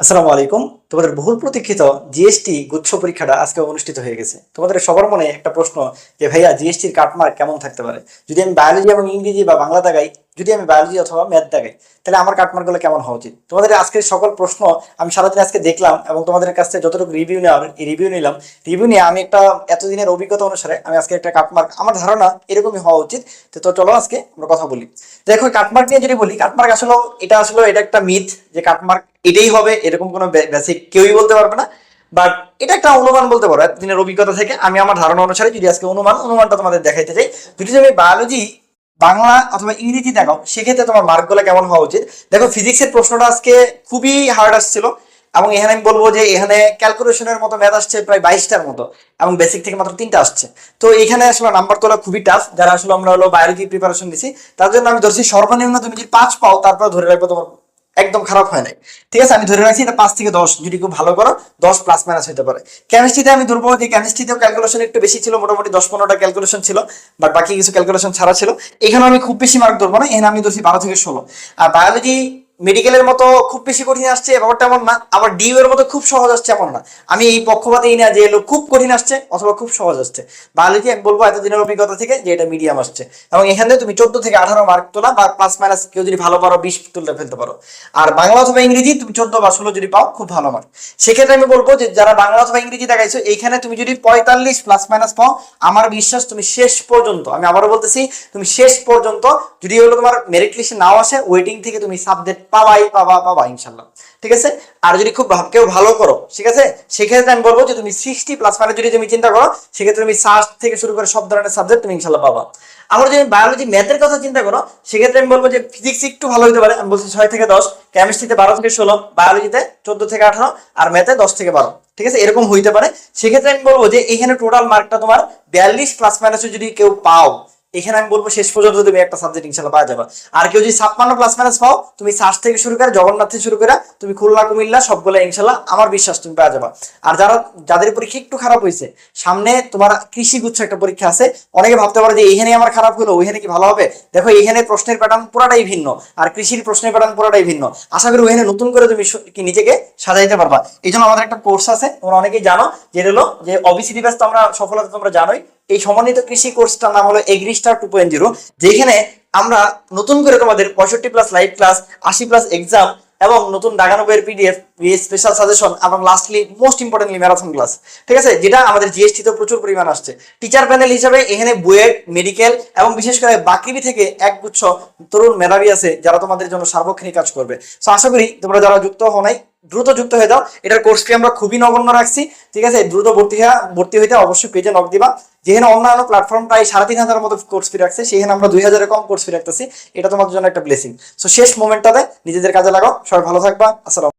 আসসালামু আলাইকুম। তোমাদের বহুল প্রতীক্ষিত জিএসটি গুচ্ছ পরীক্ষাটা আজকে অনুষ্ঠিত হয়ে গেছে। তোমাদের সবার মনে একটা প্রশ্ন যে, ভাইয়া, জিএসটির কাটমার্ক কেমন থাকতে পারে? যদি আমি বায়োলজি এবং ইংরেজি বা বাংলা দাগাই যদি আমি বায়োলজি অথবা ম্যাথ দাগাই তাহলে আমার কাটমার্কগুলো কেমন হওয়া উচিত? তোমাদের আজকের সকল প্রশ্ন আমি সারাদিন আজকে দেখলাম এবং তোমাদের কাছ থেকে যতটুকু রিভিউ নেওয়ার রিভিউ নিলাম। রিভিউ নিয়ে আমি একটা এতদিনের অভিজ্ঞতা অনুসারে আমি আজকে একটা কাটমার্ক, আমার ধারণা এরকমই হওয়া উচিত। তো চলো আজকে আমরা কথা বলি। দেখো কাটমার্ক নিয়ে যদি বলি, কাটমার্ক আসলে, এটা আসলে, এটা একটা মিথ যে কাটমার্ক এটাই হবে, এরকম কোনো বেসিক কেউই বলতে পারবে না। বাট এটা একটা অনুমান বলতে পারো, এতদিনের অভিজ্ঞতা থেকে। আমি আমার ধারণা অনুসারে যদি আজকে অনুমান, অনুমানটা তোমাদের দেখাইতে চাই, যদি তুমি বায়োলজি বাংলা অথবা ইংরেজি দেখাও, সেক্ষেত্রে তোমার মার্কগুলো কেমন হওয়া উচিত? দেখো ফিজিক্সের প্রশ্নটা আজকে খুবই হার্ড আসছিল এবং এখানে আমি বলব যে এখানে ক্যালকুলেশনের মতো ম্যাথ আসছে প্রায় বাইশটার মতো এবং বেসিক থেকে মাত্র তিনটা আসছে। তো এখানে আসলে নাম্বার তোলা খুবই টাফ যারা আসলে আমরা হলো বায়োলজি প্রিপারেশন দিছি তার জন্য আমি ধরছি সর্বনিম্ন তুমি যদি পাঁচ পাও, তারপর ধরে রাখব তোমার একদম খারাপ হয় নাই। ঠিক আছে, আমি ধরে রাখছি এটা পাঁচ থেকে দশ, যদি খুব ভালো করো, দশ প্লাস মাইনাস হতে পারে। কেমিস্ট্রিতে আমি ধরবো যে কেমিস্ট্রিতেও ক্যালকুলেশন একটু বেশি ছিল, মোটামুটি দশ পনেরোটা ক্যালকুলেশন ছিল বাট বাকি কিছু ক্যালকুলেশন ছাড়া ছিল। এখানে আমি খুব বেশি মার্ক ধরবো না, এখানে আমি ধরছি বারো থেকে ষোলো। আর বায়োলজি মেডিকেলের মতো খুব বেশি কঠিন আসছে ব্যাপারটা এমন না আবার ডিউ এর মতো খুব সহজ আসছে এমন না। আমি এই পক্ষপাতেই না যে এলো, খুব কঠিন আসছে, অথবা খুব সহজ আসছে। বায়োলজি, আমি বলব এতদিনের অভিজ্ঞতা থেকে যে এটা মিডিয়াম আসছে। এবং এখানে তুমি চোদ্দ থেকে আঠারো মার্ক তোলা বা প্লাস মাইনাস কেউ যদি ভালো পারো, বিশ তুলতে ফেলতে পারো। আর বাংলা অথবা ইংরেজি তুমি চোদ্দ বা ষোলো যদি পাও, খুব ভালো মার্ক সেক্ষেত্রে আমি বলব যে যারা বাংলা অথবা ইংরেজি দেখাইছো, এইখানে তুমি যদি পঁয়তাল্লিশ প্লাস মাইনাস পাও, আমার বিশ্বাস তুমি শেষ পর্যন্ত, আমি আবারও বলতেছি, তুমি শেষ পর্যন্ত যদি হলো তোমার মেরিট লিস্টে নাও আসে ওয়েটিং থেকে তুমি সাবজেক্ট পাবাই, পাবা পাবা, ইনশাল্লাহ। ঠিক আছে? আর যদি খুব কেউ ভালো করো, ঠিক আছে? সেক্ষেত্রে আমি বলব যে তুমি সিক্সটি প্লাস মানে যদি তুমি চিন্তা করো, সেক্ষেত্রে তুমি সার্চ থেকে শুরু করে সব ধরনের সাবজেক্ট তুমি ইনশাল্লাহ পাবা। আমরা যদি বায়োলজি ম্যাথের কথা চিন্তা করো, সেক্ষেত্রে আমি বলব যে ফিজিক্স একটু ভালো হতে পারে। আমি বলছি ছয় থেকে দশ কেমিস্ট্রিতে বারো থেকে ষোলো বায়োলজিতে চোদ্দ থেকে আঠারো, আর ম্যাথে দশ থেকে বারো। ঠিক আছে? এরকম হইতে পারে। সেক্ষেত্রে আমি বলব যে এখানে টোটাল মার্কটা তোমার বিয়াল্লিশ প্লাস মাইনাসে যদি কেউ পাও এখানে আমি বলব শেষ পর্যন্ত তুমি একটা সাবজেক্ট ইনশাল্লাহ পাওয়া যাবে। আর কেউ যদি ছাপ্পান্ন প্লাস মাইনাস পাও, তুমি সার্চ থেকে শুরু করে জগন্নাথ থেকে শুরু করে তুমি খুলনা, কুমিল্লা, সবগুলো ইনশাল্লাহ আমার বিশ্বাস তুমি পাওয়া যাবে। আর যারা, যাদের পরীক্ষা একটু খারাপ হয়েছে, সামনে তোমার কৃষি গুচ্ছ একটা পরীক্ষা আছে, অনেকে ভাবতে পারে যে এইখানে আমার খারাপ হলো, ওইখানে কি ভালো হবে? দেখো, এখানে প্রশ্নের প্যাটার্ন পুরাটাই ভিন্ন, আর কৃষির প্রশ্নের প্যাটার্ন পুরাটাই ভিন্ন। আশা করি ওইখানে নতুন করে তুমি কি নিজেকে সাজাইতে পারবা। এই আমাদের একটা কোর্স আছে, তোমরা অনেকেই জানো, যেটা হলো যে অবিসিডি ব্যাস তো আমরা সফলতা তোমরা জানোই এই সমন্বিত কৃষি কোর্সটার নাম হলো এগ্রিস্টার টু পয়েন্ট জিরো যেখানে আমরা নতুন করে তোমাদের পঁয়ষট্টি প্লাস লাইভ ক্লাস আশি প্লাস এক্সাম এবং নতুন দাগানবের পিডিএফ স্পেশাল সাজেশন এবং lastly most importantly marathon class ঠিক আছে? যেটা আমাদের জিএসটি তে প্রচুর পরিমাণ আসছে। টিচার প্যানেল হিসাবে এখানে বুয়েট মেডিকেল এবং বিশেষ করে বাকৃবি থেকে একগুচ্ছ তরুণ মেধাবী আছে যারা তোমাদের জন্য সার্বক্ষণিক কাজ করবে। তো আশা করি তোমরা যারা যুক্ত হও নাই দ্রুত যুক্ত হয়ে যাও। এটার কোর্স ফি আমরা খুবই নগণ্য রাখছি। ঠিক আছে? দ্রুত ভর্তি হয়ে, ভর্তি হইতে অবশ্যই পেজে নক দিবা। যেখানে অন্যান্য প্ল্যাটফর্ম প্রায় সাড়ে তিন হাজারের মতো কোর্স ফি রাখছে, সেখানে আমরা দুই হাজারের কম কোর্স ফি রাখতেছি। এটা তোমাদের জন্য একটা ব্লেসিং সো শেষ মোমেন্টটাতে নিজেদের কাজে লাগাও। সবাই ভালো থাকবা। আসসালাম